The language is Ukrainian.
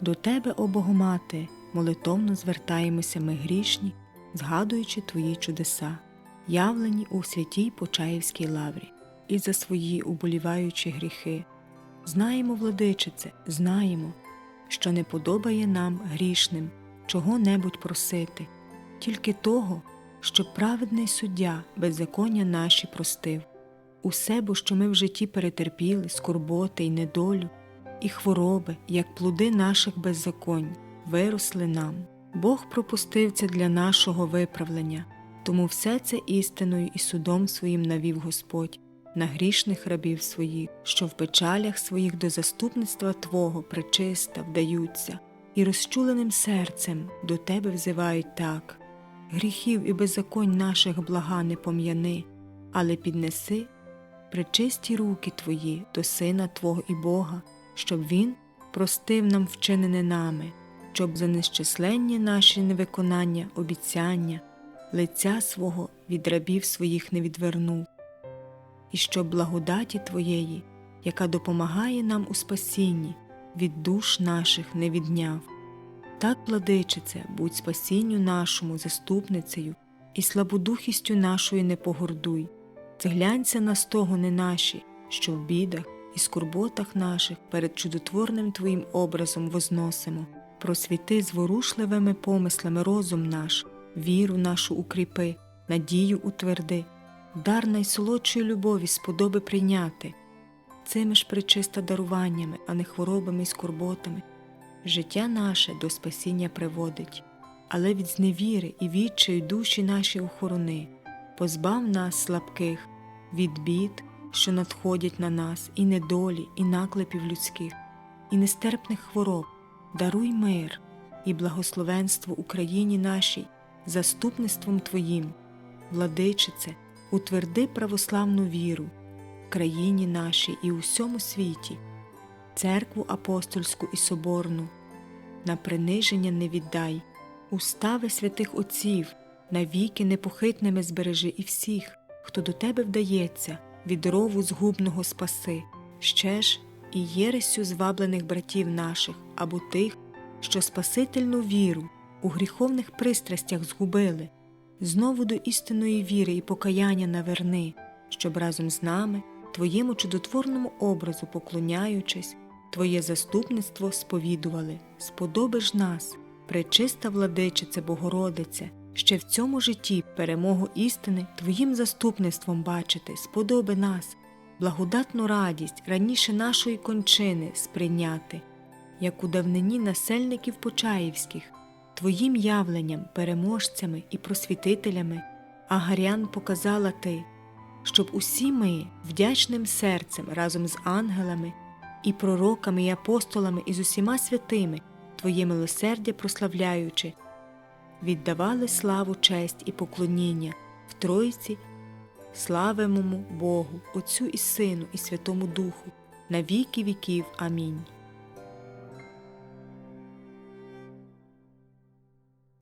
До Тебе, о Богомати, молитовно звертаємося ми грішні, згадуючи Твої чудеса, явлені у святій Почаївській лаврі, і за свої уболіваючі гріхи. Знаємо, владичице, знаємо, що не подобає нам грішним чого-небудь просити, тільки того, щоб праведний суддя беззаконня наші простив. Усе, бо що ми в житті перетерпіли, скорботи й недолю, і хвороби, як плоди наших беззаконь, виросли нам. Бог пропустив це для нашого виправлення, тому все це істиною і судом своїм навів Господь на грішних рабів своїх, що в печалях своїх до заступництва Твого причиста вдаються, і розчуленим серцем до Тебе взивають так. Гріхів і беззаконь наших блага не пом'яни, але піднеси причисті руки Твої до Сина Твого і Бога, щоб Він простив нам вчинене нами, щоб за нещисленні наші невиконання, обіцяння, лиця свого від рабів своїх не відвернув, і щоб благодаті Твоєї, яка допомагає нам у спасінні, від душ наших не відняв. Так, владичице, будь спасінню нашому заступницею і слабодухістю нашою не погордуй. Зглянься на стогони наші, що в бідах і скорботах наших перед чудотворним Твоїм образом возносимо. Просвіти зворушливими помислами розум наш, віру нашу укріпи, надію утверди, дар найсолодшої любові сподоби прийняти, цими ж причиста даруваннями, а не хворобами й скорботами. Життя наше до спасіння приводить, але від зневіри і відчаю душі наші охорони, позбав нас слабких від бід, що надходять на нас, і недолі, і наклепів людських, і нестерпних хвороб, даруй мир і благословенство Україні нашій, заступництвом Твоїм, владичице, утверди православну віру в країні нашій і у всьому світі, церкву апостольську і соборну, на приниження не віддай, устави святих отців, навіки непохитними збережи і всіх, хто до тебе вдається, від рову згубного спаси, ще ж і єресю зваблених братів наших або тих, що спасительну віру у гріховних пристрастях згубили, знову до істинної віри і покаяння наверни, щоб разом з нами, Твоєму чудотворному образу поклоняючись, Твоє заступництво сповідували, сподобиш нас, пречиста владичице Богородице, ще в цьому житті перемогу істини Твоїм заступництвом бачити, сподоби нас, благодатну радість раніше нашої кончини сприйняти, як у давнині насельників Почаївських, Твоїм явленням, переможцями і просвітителями, Агарян показала Ти, щоб усі ми вдячним серцем разом з ангелами і пророками, і апостолами, і з усіма святими, Твоє милосердя прославляючи, віддавали славу, честь і поклоніння в Тройці, славимому Богу, Отцю і Сину, і Святому Духу, на віки віків. Амінь.